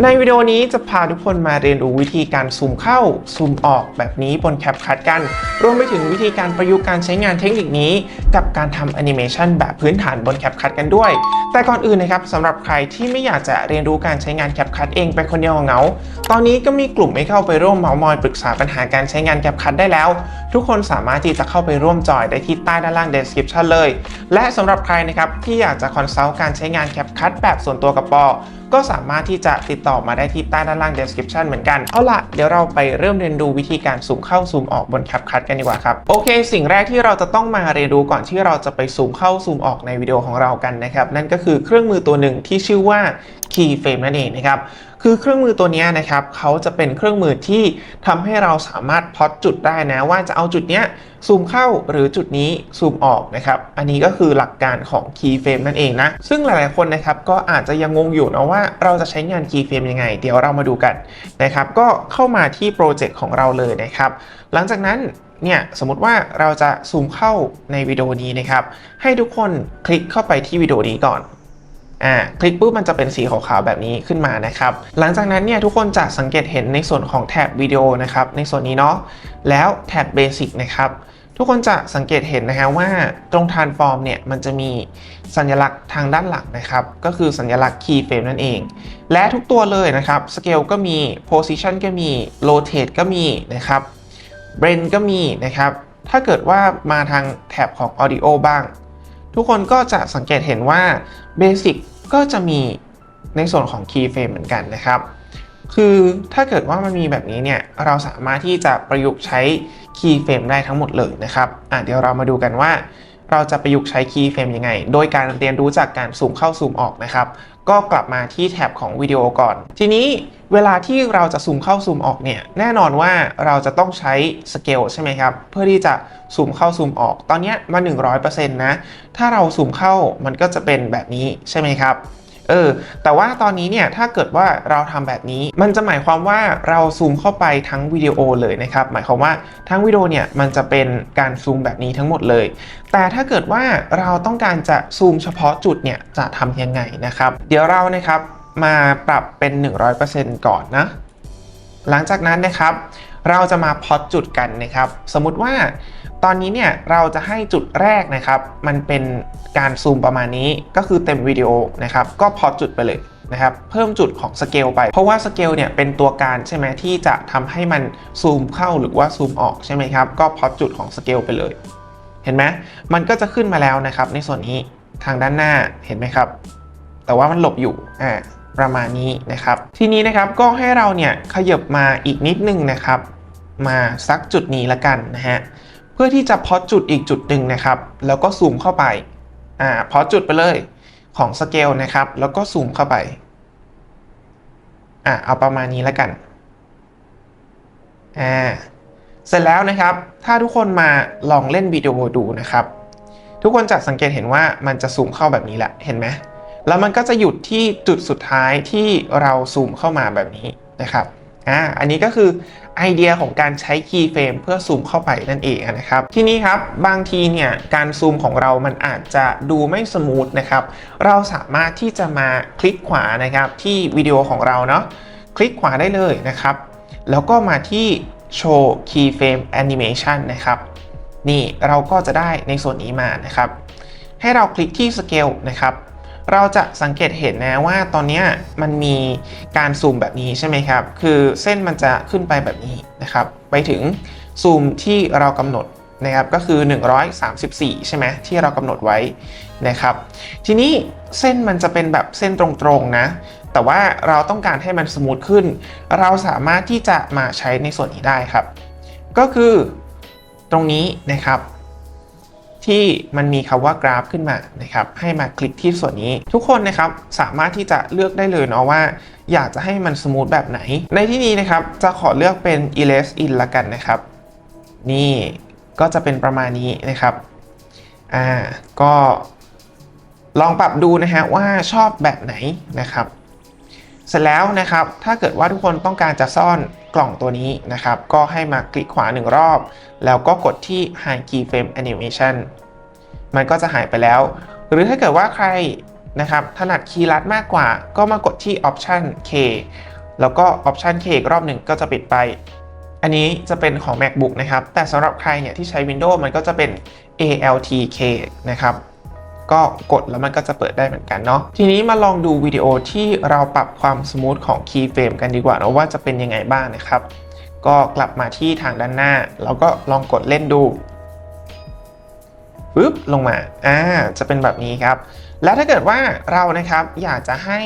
ในวิดีโอนี้จะพาทุกคนมาเรียนรู้วิธีการซูมเข้าซูมออกแบบนี้บนแคปคัดกัน รวมไปถึงวิธีการประยุกต์การใช้งานเทคนิคนี้ กับการทำแอนิเมชันแบบพื้นฐานบนแคปคัดกันด้วย แต่ก่อนอื่นนะครับสำหรับใครที่ไม่อยากจะเรียนรู้การใช้งานแคปคัดเองไปคนเดียวเหงา ตอนนี้ก็มีกลุ่มให้เข้าไปร่วมเมาส์มอยปรึกษาปัญหาการใช้งานแคปคัดได้แล้ว ทุกคนสามารถที่จะเข้าไปร่วมจอยได้ที่ใต้ด้านล่าง description เลย และสำหรับใครนะครับที่อยากจะคอนซัลท์การใช้งานแคปคัดแบบส่วนตัวกับปอ ก็สามารถที่จะติดต่อมาได้ที่ใต้ด้านล่าง description เหมือนกัน เอาล่ะ เดี๋ยวเราไปเริ่มเรียนดูวิธีการซูมเข้าซูมออกบน CapCut กันดีกว่าครับ โอเค สิ่งแรกที่เราจะต้องมาเรียนรู้ก่อนที่เราจะไปซูมเข้าซูมออกในวิดีโอของเรากันนะครับ นั่นก็คือเครื่องมือตัวหนึ่งที่ชื่อว่า Keyframe นั่นเองนะครับ คือเครื่องมือตัวนี้นะครับเขาจะเป็นเครื่องมือที่ทำให้เราสามารถพลอตจุดได้นะว่าจะเอาจุดเนี้ยซูมเข้าหรือจุดนี้ซูมออกนะครับ อันนี้ก็คือหลักการของ Keyframe นั่นเองนะ ซึ่งหลายๆคนนะครับก็อาจจะยังงงอยู่นะว่าเราจะใช้งาน Keyframe ยังไง เดี๋ยวเรามาดูกันนะครับ ก็เข้ามาที่โปรเจกต์ของเราเลยนะครับ หลังจากนั้นเนี่ยสมมติว่าเราจะซูมเข้าในวิดีโอนี้นะครับ ให้ทุกคนคลิกเข้าไปที่วิดีโอนี้ก่อน อ่าคลิกปุ๊บมันจะเป็นสีขาวๆแบบนี้ขึ้นมานะครับ หลังจากนั้นเนี่ยทุกคนจะสังเกตเห็นในส่วนของแท็บวิดีโอนะครับในส่วนนี้เนาะแล้วแท็บเบสิกนะครับทุกคนจะสังเกตเห็นนะฮะว่าตรงทานฟอร์มเนี่ยมันจะมีสัญลักษณ์ทางด้านหลังนะครับ ก็คือสัญลักษณ์ keyframe นั่นเอง และทุกตัวเลยนะครับ scale ก็มี position ก็มี rotate ก็มีนะครับ blend ก็มีนะครับ ถ้าเกิดว่ามาทางแท็บของ audio บ้าง ทุกคนก็จะสังเกตเห็นว่า Basic ก็จะมีในส่วนของ Keyframe เหมือนกันนะครับ คือถ้าเกิดว่ามันมีแบบนี้เนี่ย เราสามารถที่จะประยุกต์ใช้ Keyframe ได้ทั้งหมดเลยนะครับอะเดี๋ยวเรามาดูกันว่า เราจะประยุกต์ใช้ Keyframe ยังไง โดยการเรียนรู้จากการซูมเข้าซูมออกนะครับ ก็กลับมาที่แท็บของวิดีโอก่อน ทีนี้เวลาที่เราจะซูมเข้าซูมออกเนี่ยแน่นอนว่าเราจะต้องใช้สเกลใช่ไหมครับ เพื่อที่จะซูมเข้าซูมออก ตอนนี้ยมา 100%นะ ถ้าเราซูมเข้ามันก็จะเป็นแบบนี้ใช่ไหมครับ เออแต่ว่าตอนนี้เนี่ยถ้าเกิดว่าเราทำแบบนี้ มันจะหมายความว่าเราซูมเข้าไปทั้งวิดีโอเลยนะครับ หมายความว่าทั้งวิดีโอเนี่ยมันจะเป็นการซูมแบบนี้ทั้งหมดเลย แต่ถ้าเกิดว่าเราต้องการจะซูมเฉพาะจุดเนี่ยจะทำยังไงนะครับ เดี๋ยวเรานะครับมาปรับเป็น 100%ก่อนนะ หลังจากนั้นนะครับ เราจะมาพอตจุดกันนะครับ สมมุติว่า ตอนนี้เนี่ยเราจะให้จุดแรกนะครับ มันเป็นการซูมประมาณนี้ก็คือเต็มวิดีโอนะครับ ก็พอจุดไปเลยนะครับเพิ่มจุดของสเกลไป เพราะว่าสเกลเนี่ยเป็นตัวการใช่ไหมที่จะทำให้มันซูมเข้าหรือว่าซูมออกใช่ไหมครับ ก็พอจุดของสเกลไปเลย เห็นไหมมันก็จะขึ้นมาแล้วนะครับ ในส่วนนี้ทางด้านหน้าเห็นไหมครับ แต่ว่ามันหลบอยู่อ่าประมาณนี้นะครับ ทีนี้นะครับก็ให้เราเนี่ยขยับมาอีกนิดนึงนะครับ มาสักจุดนี้ละกันนะฮะ พื่อที่จะพอจุดอีกจุดหนึ่งนะครับ แล้วก็ซูมเข้าไปอ่าพอจุดไปเลยของสเกลนะครับ แล้วก็ซูมเข้าไปอ่าเอาประมาณนี้และกันอ่าเสร็จแล้วนะครับ ถ้าทุกคนมาลองเล่นวิดีโอดูนะครับ ทุกคนจะสังเกตเห็นว่ามันจะซูมเข้าแบบนี้แหละเห็นไหมแล้วมันก็จะหยุดที่จุดสุดท้ายที่เราซูมเข้ามาแบบนี้นะครับอ่าอันนี้ก็คือ ไอเดียของการใช้คีย์เฟรมเพื่อซูมเข้าไปนั่นเองนะครับ ทีนี้ครับบางทีเนี่ยการซูมของเรามันอาจจะดูไม่สมูทนะครับเราสามารถที่จะมาคลิกขวานะครับที่วิดีโอของเราเนาะคลิกขวาได้เลยนะครับ แล้วก็มาที่โชว์ keyframe animation นะครับ นี่เราก็จะได้ในส่วนนี้มานะครับ ให้เราคลิกที่ scale นะครับ เราจะสังเกตเห็นนะว่าตอนนี้มันมีการซูมแบบนี้ใช่ไหมครับ คือเส้นมันจะขึ้นไปแบบนี้นะครับ ไปถึงซูมที่เรากำหนดนะครับก็คือ 134 ใช่ไหมที่เรากำหนดไว้นะครับ ทีนี้เส้นมันจะเป็นแบบเส้นตรงๆนะ แต่ว่าเราต้องการให้มันสมูทขึ้น เราสามารถที่จะมาใช้ในส่วนนี้ได้ครับ ก็คือตรงนี้นะครับ ที่มันมีคำว่ากราฟขึ้นมานะครับให้มาคลิกที่ส่วนนี้ ทุกคนนะครับสามารถที่จะเลือกได้เลยเนาะว่า อยากจะให้มันสมูทแบบไหน ในที่นี้นะครับจะขอเลือกเป็น erase in ละกันนะครับ นี่ก็จะเป็นประมาณนี้นะครับอ่าก็ลองปรับดูนะฮะว่าชอบแบบไหนนะครับ เสร็จแล้วนะครับถ้าเกิดว่าทุกคนต้องการจะซ่อน กล่องตัวนี้นะครับ ก็ให้มาคลิกขวาหนึ่งรอบ แล้วก็กดที่ Hide Keyframe Animation มันก็จะหายไปแล้ว หรือถ้าเกิดว่าใครนะครับถนัดคีย์ลัดมากกว่า ก็มากดที่ Option K แล้วก็ Option K อีกรอบหนึ่งก็จะปิดไป อันนี้จะเป็นของ MacBook นะครับ แต่สำหรับใครเนี่ยที่ใช้ Windows มันก็จะเป็น ALTK นะครับ ก็กดแล้วมันก็จะเปิดได้เหมือนกันเนาะทีนี้มาลองดูวิดีโอที่เราปรับความสมูทของ Keyframe กันดีกว่านะว่าจะเป็นยังไงบ้างนะครับ ก็กลับมาที่ทางด้านหน้า แล้วก็ลองกดเล่นดูปึ๊บลงมาอ่าจะเป็นแบบนี้ครับ แล้วถ้าเกิดว่าเรานะครับอยากจะให้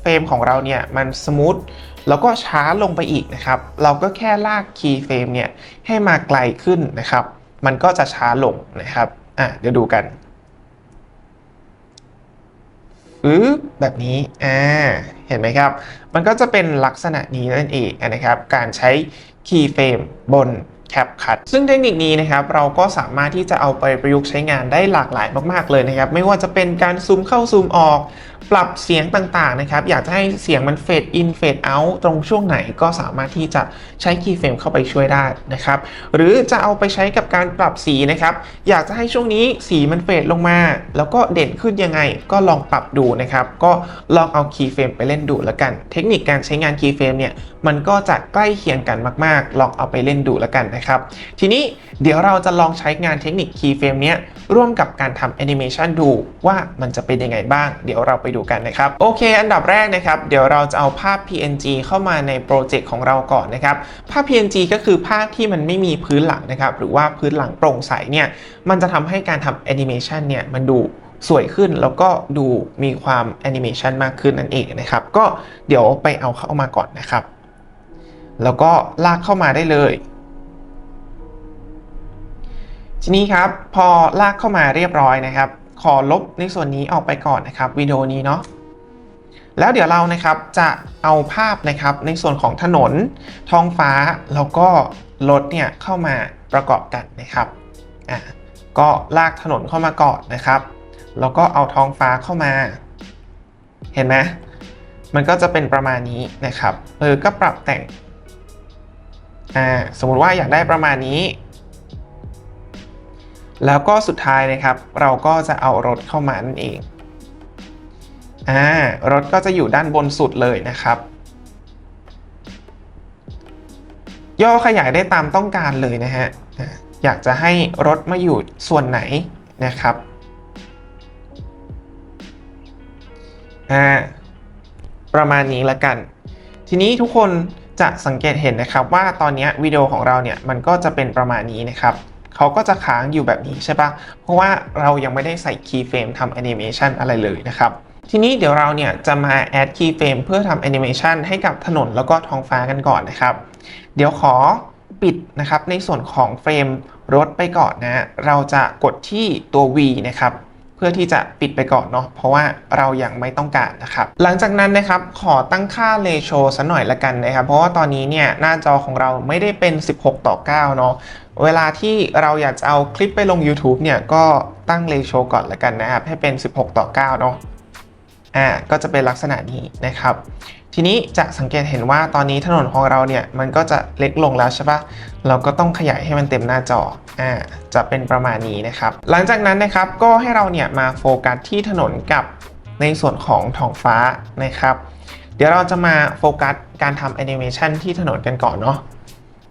เฟรมของเราเนี่ยมันสมูทแล้วก็ช้าลงไปอีกนะครับ เราก็แค่ลากคีย์เฟรมเนี่ยให้มาไกลขึ้นนะครับ มันก็จะช้าลงนะครับอะเดี๋ยวดูกัน อึ๊บแบบนี้อ่าเห็นไหมครับ มันก็จะเป็นลักษณะนี้นั่นเองนะครับ การใช้คีย์เฟรมบน CapCut ซึ่งเทคนิคนี้นะครับเราก็สามารถที่จะเอาไปประยุกต์ใช้งานได้หลากหลายมาก ๆ เลยนะครับ ไม่ว่าจะเป็นการซูมเข้าซูมออก ปรับเสียงต่างๆนะครับ อยากจะให้เสียงมันเฟดอินเฟดเอาตรงช่วงไหนก็สามารถที่จะใช้คีย์เฟรมเข้าไปช่วยได้นะครับ หรือจะเอาไปใช้กับการปรับสีนะครับ อยากจะให้ช่วงนี้สีมันเฟดลงมา แล้วก็เด่นขึ้นยังไงก็ลองปรับดูนะครับ ก็ลองเอาคีย์เฟรมไปเล่นดูแล้วกัน เทคนิคการใช้งานคีย์เฟรมเนี่ยมันก็จะใกล้เคียงกันมาก ๆ ลองเอาไปเล่นดูแล้วกันนะครับ ทีนี้เดี๋ยวเราจะลองใช้งานเทคนิคคีย์เฟรมเนี้ย ร่วมกับการทำแอนิเมชันดูว่ามันจะเป็นยังไงบ้าง เดี๋ยวเราไปดูกันนะครับ โอเค อันดับแรกนะครับ เดี๋ยวเราจะเอาภาพ PNG เข้ามาในโปรเจกต์ของเราก่อนนะครับ ภาพ PNG ก็คือภาพที่มันไม่มีพื้นหลังนะครับ หรือว่าพื้นหลังโปร่งใสเนี่ย มันจะทำให้การทำแอนิเมชันเนี่ยมันดูสวยขึ้นแล้วก็ดูมีความแอนิเมชันมากขึ้นนั่นเองนะครับ ก็เดี๋ยวไปเอาเข้ามาก่อนนะครับ แล้วก็ลากเข้ามาได้เลย ทีนี้ครับพอลากเข้ามาเรียบร้อยนะครับ ขอลบในส่วนนี้ออกไปก่อนนะครับวิดีโอนี้เนาะแล้วเดี๋ยวเรานะครับจะเอาภาพนะครับในส่วนของถนนท้องฟ้าแล้วก็รถเนี่ยเข้ามาประกอบกันนะครับอะก็ลากถนนเข้ามาก่อนนะครับ แล้วก็เอาท้องฟ้าเข้ามา เห็นไหมมันก็จะเป็นประมาณนี้นะครับเออก็ปรับแต่งอ่าสมมุติว่าอยากได้ประมาณนี้ แล้วก็สุดท้ายนะครับ เราก็จะเอารถเข้ามานั่นเองอ่ารถก็จะอยู่ด้านบนสุดเลยนะครับ ย่อขยายได้ตามต้องการเลยนะฮะอยากจะให้รถมาอยู่ส่วนไหนนะครับอ่าประมาณนี้ละกัน ทีนี้ทุกคนจะสังเกตเห็นนะครับว่าตอนนี้วิดีโอของเราเนี่ยมันก็จะเป็นประมาณนี้นะครับ เขาก็จะค้างอยู่แบบนี้ใช่ปะเพราะว่าเรายังไม่ได้ใส่คีย์เฟรมทำแอนิเมชันอะไรเลยนะครับ ทีนี้เดี๋ยวเราเนี่ยจะมาแอดคีย์เฟรมเพื่อทำแอนิเมชันให้กับถนนแล้วก็ท้องฟ้ากันก่อนนะครับ เดี๋ยวขอปิดนะครับในส่วนของเฟรมรถไปก่อนนะ เราจะกดที่ตัว V นะครับเพื่อที่จะปิดไปก่อนเนาะเพราะว่าเรายังไม่ต้องการนะครับ หลังจากนั้นนะครับขอตั้งค่าเรโชสัหน่อยละกันนะครับ เพราะว่าตอนนี้เนี่ยหน้าจอของเราไม่ได้เป็น 16 ต่อ 9 เนาะ เวลาที่เราอยากจะเอาคลิปไปลง YouTube เนี่ยก็ตั้งเรโชก่อนละกันนะครับ ให้เป็น 16 ต่อ 9 เนาะอ่าก็จะเป็นลักษณะนี้นะครับ ทีนี้จะสังเกตเห็นว่าตอนนี้ถนนของเราเนี่ย มันก็จะเล็กลงแล้วใช่ปะเราก็ต้องขยายให้มันเต็มหน้าจออ่าจะเป็นประมาณนี้นะครับ หลังจากนั้นนะครับก็ให้เราเนี่ยมาโฟกัสที่ถนนกับในส่วนของท้องฟ้านะครับ เดี๋ยวเราจะมาโฟกัสการทำแอนิเมชันที่ถนนกันก่อนเนาะ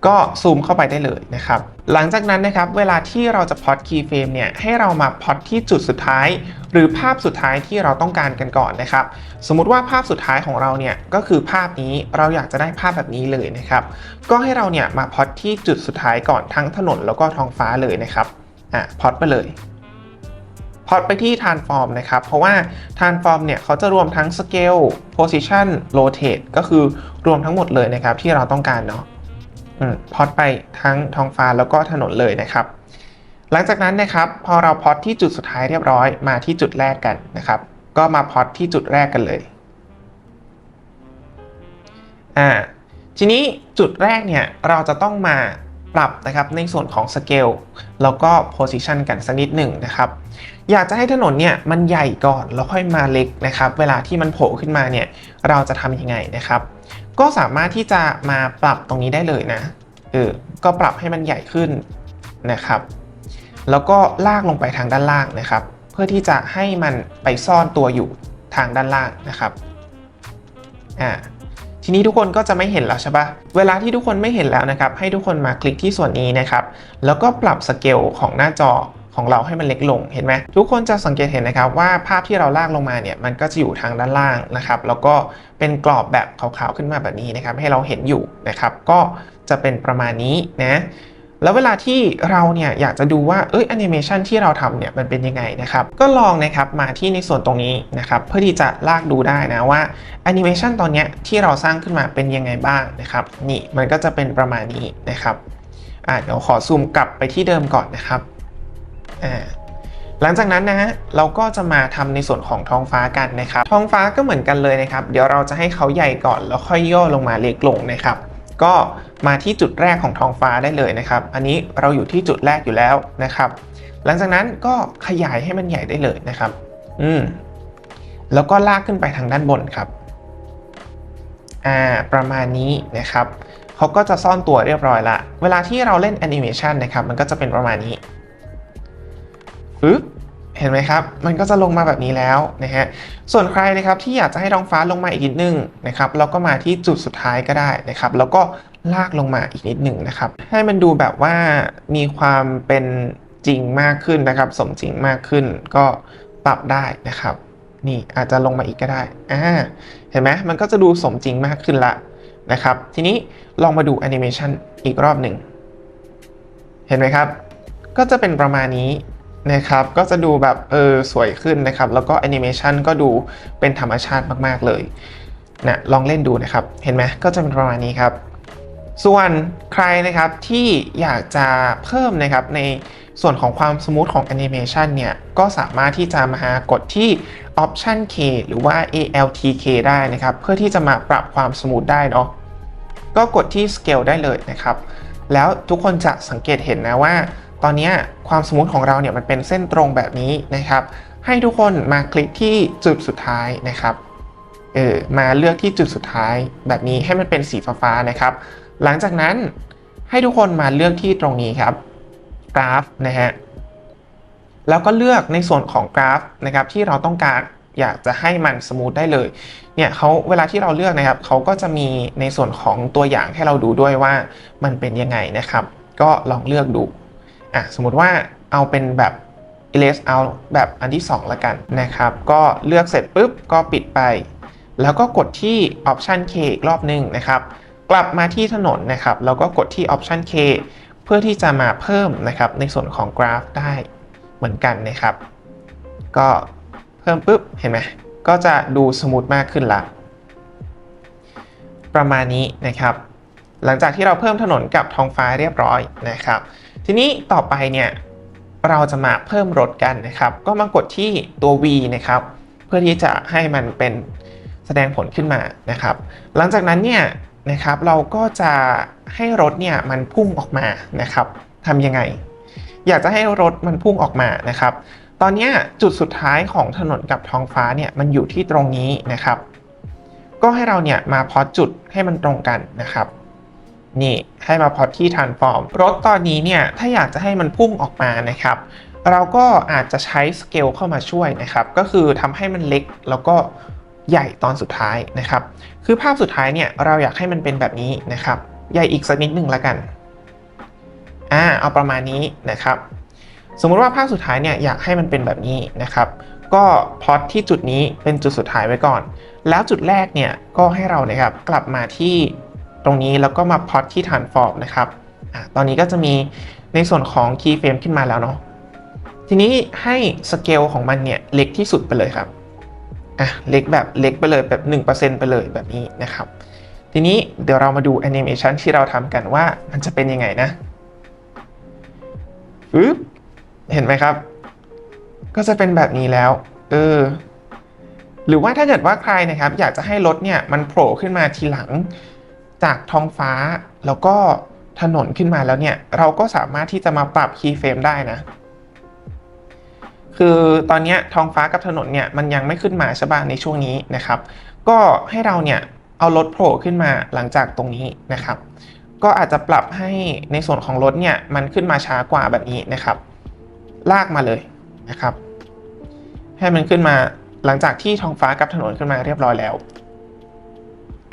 ก็ซูมเข้าไปได้เลยนะครับ หลังจากนั้นนะครับ เวลาที่เราจะพอตคีย์เฟรมเนี่ย ให้เรามาพอตที่จุดสุดท้าย หรือภาพสุดท้ายที่เราต้องการกันก่อนนะครับ สมมุติว่าภาพสุดท้ายของเราเนี่ย ก็คือภาพนี้เราอยากจะได้ภาพแบบนี้เลยนะครับ ก็ให้เราเนี่ยมาพอตที่จุดสุดท้ายก่อนทั้งถนนแล้วก็ท้องฟ้าเลยนะครับ อะพอตไปเลยพอตไปที่ transform นะครับ เพราะว่า transform เนี่ยเขาจะรวมทั้ง scale position rotate ก็คือรวมทั้งหมดเลยนะครับที่เราต้องการเนาะ พอดไปทั้งท้องฟ้าแล้วก็ถนนเลยนะครับ หลังจากนั้นนะครับ พอเราพอดที่จุดสุดท้ายเรียบร้อยมาที่จุดแรกกันนะครับ ก็มาพอดที่จุดแรกกันเลยอ่าทีนี้จุดแรกเนี่ยเราจะต้องมาปรับนะครับในส่วนของสเกลแล้วก็โพซิชันกันสักนิดหนึ่งนะครับ อยากจะให้ถนนเนี่ยมันใหญ่ก่อนแล้วค่อยมาเล็กนะครับ เวลาที่มันโผล่ขึ้นมาเนี่ยเราจะทำยังไงนะครับ ก็สามารถที่จะมาปรับตรงนี้ได้เลยนะเออก็ปรับให้มันใหญ่ขึ้นนะครับ แล้วก็ลากลงไปทางด้านล่างนะครับ เพื่อที่จะให้มันไปซ่อนตัวอยู่ทางด้านล่างนะครับอ่าทีนี้ทุกคนก็จะไม่เห็นแล้วใช่ปะเวลาที่ทุกคนไม่เห็นแล้วนะครับ ให้ทุกคนมาคลิกที่ส่วนนี้นะครับ แล้วก็ปรับสเกลของหน้าจอ ของเราให้มันเล็กลงเห็นไหมทุกคนจะสังเกตเห็นนะครับว่าภาพที่เราลากลงมาเนี่ยมันก็จะอยู่ทางด้านล่างนะครับ แล้วก็เป็นกรอบแบบขาวๆขึ้นมาแบบนี้นะครับ ให้เราเห็นอยู่นะครับ ก็จะเป็นประมาณนี้นะแล้วเวลาที่เราเนี่ยอยากจะดูว่าเอ้ยแอนิเมชันที่เราทำเนี่ยมันเป็นยังไงนะครับ ก็ลองนะครับมาที่ในส่วนตรงนี้นะครับเพื่อที่จะลากดูได้นะว่าแอนิเมชันตอนเนี้ยที่เราสร้างขึ้นมาเป็นยังไงบ้างนะครับ นี่มันก็จะเป็นประมาณนี้นะครับอ่าเดี๋ยวขอซูมกลับไปที่เดิมก่อนนะครับ อ่าหลังจากนั้นนะฮะเราก็จะมาทำในส่วนของท้องฟ้ากันนะครับ ท้องฟ้าก็เหมือนกันเลยนะครับ เดี๋ยวเราจะให้เขาใหญ่ก่อนแล้วค่อยย่อลงมาเล็กลงนะครับ ก็มาที่จุดแรกของท้องฟ้าได้เลยนะครับ อันนี้เราอยู่ที่จุดแรกอยู่แล้วนะครับ หลังจากนั้นก็ขยายให้มันใหญ่ได้เลยนะครับ อืมแล้วก็ลากขึ้นไปทางด้านบนครับอ่าประมาณนี้นะครับเขาก็จะซ่อนตัวเรียบร้อยละ เวลาที่เราเล่นแอนิเมชันนะครับ มันก็จะเป็นประมาณนี้ ปึ๊บเห็นไหมครับ มันก็จะลงมาแบบนี้แล้วนะฮะ ส่วนใครนะครับที่อยากจะให้ท้องฟ้าลงมาอีกนิดนึงนะครับเราก็มาที่จุดสุดท้ายก็ได้นะครับ แล้วก็ลากลงมาอีกนิดหนึ่งนะครับ ให้มันดูแบบว่ามีความเป็นจริงมากขึ้นนะครับ สมจริงมากขึ้นก็ปรับได้นะครับ นี่อาจจะลงมาอีกก็ได้อ่าเห็นไหมมันก็จะดูสมจริงมากขึ้นละนะครับ ทีนี้ลองมาดูแอนิเมชันอีกรอบหนึ่งเห็นไหมครับ ก็จะเป็นประมาณนี้ นะครับก็จะดูแบบเออสวยขึ้นนะครับ แล้วก็แอนิเมชันก็ดูเป็นธรรมชาติมากๆเลยนะลองเล่นดูนะครับ เห็นไหมก็จะเป็นประมาณนี้ครับ ส่วนใครนะครับที่อยากจะเพิ่มนะครับในส่วนของความสมูทของแอนิเมชันเนี่ยก็สามารถที่จะมากดที่ Option K หรือว่า ALTK ได้นะครับ เพื่อที่จะมาปรับความสมูทได้เนาะก็กดที่ Scale ได้เลยนะครับ แล้วทุกคนจะสังเกตเห็นนะว่า ตอนนี้ความสมูทของเราเนี่ยมันเป็นเส้นตรงแบบนี้นะครับ ให้ทุกคนมาคลิกที่จุดสุดท้ายนะครับเออมาเลือกที่จุดสุดท้ายแบบนี้ให้มันเป็นสีฟ้าๆนะครับ หลังจากนั้นให้ทุกคนมาเลือกที่ตรงนี้ครับกราฟนะฮะแล้วก็เลือกในส่วนของกราฟนะครับที่เราต้องการอยากจะให้มันสมูทได้เลยเนี่ยเขาเวลาที่เราเลือกนะครับเขาก็จะมีในส่วนของตัวอย่างให้เราดูด้วยว่ามันเป็นยังไงนะครับ ก็ลองเลือกดู อะสมมติว่าเอาเป็นแบบ erase out แบบอันที่ 2 ละกันนะครับ ก็เลือกเสร็จปุ๊บก็ปิดไป แล้วก็กดที่ option K อีกรอบนึงนะครับ กลับมาที่ถนนนะครับ แล้วก็กดที่ option K เพื่อที่จะมาเพิ่มนะครับในส่วนของกราฟได้เหมือนกันนะครับ ก็เพิ่มปุ๊บเห็นไหมก็จะดูสมูทมากขึ้นละประมาณนี้นะครับ หลังจากที่เราเพิ่มถนนกับท้องฟ้าเรียบร้อยนะครับ ทีนี้ต่อไปเนี่ยเราจะมาเพิ่มรถกันนะครับ ก็มากดที่ตัว V นะครับ เพื่อที่จะให้มันเป็นแสดงผลขึ้นมานะครับ หลังจากนั้นเนี่ยนะครับเราก็จะให้รถเนี่ยมันพุ่งออกมานะครับทำยังไง อยากจะให้รถมันพุ่งออกมานะครับ ตอนนี้จุดสุดท้ายของถนนกับท้องฟ้าเนี่ยมันอยู่ที่ตรงนี้นะครับ ก็ให้เราเนี่ยมาพอจุดให้มันตรงกันนะครับ นี่ให้มาพอดที่ transform รถตอนนี้เนี่ยถ้าอยากจะให้มันพุ่งออกมานะครับ เราก็อาจจะใช้สเกลเข้ามาช่วยนะครับ ก็คือทำให้มันเล็กแล้วก็ใหญ่ตอนสุดท้ายนะครับ คือภาพสุดท้ายเนี่ยเราอยากให้มันเป็นแบบนี้นะครับ ใหญ่อีกสักนิดหนึ่งละกันอ่าเอาประมาณนี้นะครับ สมมุติว่าภาพสุดท้ายเนี่ยอยากให้มันเป็นแบบนี้นะครับ ก็พลอตที่จุดนี้เป็นจุดสุดท้ายไว้ก่อน แล้วจุดแรกเนี่ยก็ให้เรานะครับกลับมาที่ ตรงนี้แล้วก็มาพอตที่ transform นะครับอตอนนี้ก็จะมีในส่วนของ keyframe ขึ้นมาแล้วเนาะทีนี้ให้สเกลของมันเนี่ยเล็กที่สุดไปเลยครับอะเล็กแบบเล็กไปเลยแบบ 1%ไปเลยแบบนี้นะครับ ทีนี้เดี๋ยวเรามาดูแอนิเมชันที่เราทำกันว่ามันจะเป็นยังไงนะปึ๊บเห็นไหมครับ ก็จะเป็นแบบนี้แล้ว เออ หรือว่าถ้าเกิดว่าใครนะครับ อยากจะให้รถเนี่ยมันโผล่ขึ้นมาทีหลัง จากท้องฟ้าแล้วก็ถนนขึ้นมาแล้วเนี่ย เราก็สามารถที่จะมาปรับคีย์เฟรมได้นะ คือตอนนี้ท้องฟ้ากับถนนเนี่ยมันยังไม่ขึ้นมาใช่ป่ะในช่วงนี้นะครับ ก็ให้เราเนี่ยเอารถโผล่ขึ้นมาหลังจากตรงนี้นะครับ ก็อาจจะปรับให้ในส่วนของรถเนี่ยมันขึ้นมาช้ากว่าแบบนี้นะครับ ลากมาเลยนะครับ ให้มันขึ้นมาหลังจากที่ท้องฟ้ากับถนนขึ้นมาเรียบร้อยแล้ว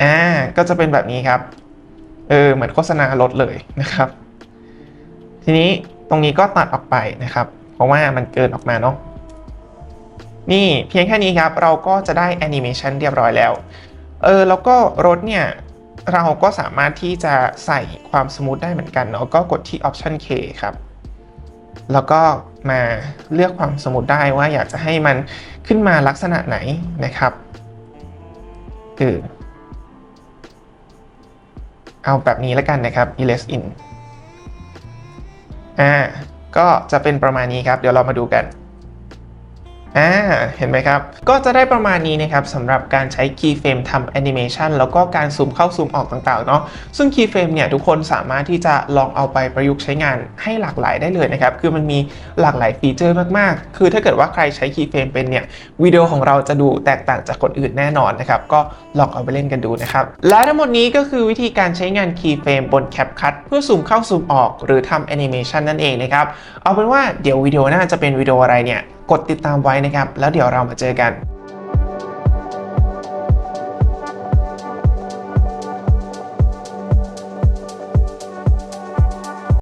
อ่าก็จะเป็นแบบนี้ครับ เออเหมือนโฆษณารถเลยนะครับ ทีนี้ตรงนี้ก็ตัดออกไปนะครับ เพราะว่ามันเกินออกมาเนาะนี่เพียงแค่นี้ครับ เราก็จะได้แอนิเมชันเรียบร้อยแล้ว เออแล้วก็รถเนี่ย เราก็สามารถที่จะใส่ความสมูทได้เหมือนกันเนาะก็กดที่ Option K ครับ แล้วก็มาเลือกความสมูทได้ว่าอยากจะให้มันขึ้นมาลักษณะไหนนะครับเออ เอาแบบนี้แล้วกันนะครับ else in อ่าก็จะเป็นประมาณนี้ครับ เดี๋ยวเรามาดูกัน อ่าเห็นไหมครับ ก็จะได้ประมาณนี้นะครับสำหรับการใช้ keyframe ทำแอนิเมชันแล้วก็การซูมเข้าซูมออกต่างๆเนาะซึ่ง keyframe เนี่ยทุกคนสามารถที่จะลองเอาไปประยุกต์ใช้งานให้หลากหลายได้เลยนะครับ คือมันมีหลากหลายฟีเจอร์มากๆ คือถ้าเกิดว่าใครใช้ keyframe เป็นเนี่ยวิดีโอของเราจะดูแตกต่างจากคนอื่นแน่นอนนะครับ ก็ลองเอาไปเล่นกันดูนะครับ และทั้งหมดนี้ก็คือวิธีการใช้งาน keyframe บน CapCut เพื่อซูมเข้าซูมออก หรือทำแอนิเมชันนั่นเองนะครับเอาเป็นว่าเดี๋ยววิดีโอหน้าจะเป็นวิดีโออะไรเนี่ย กดติดตามไว้นะครับ แล้วเดี๋ยวเรามาเจอกัน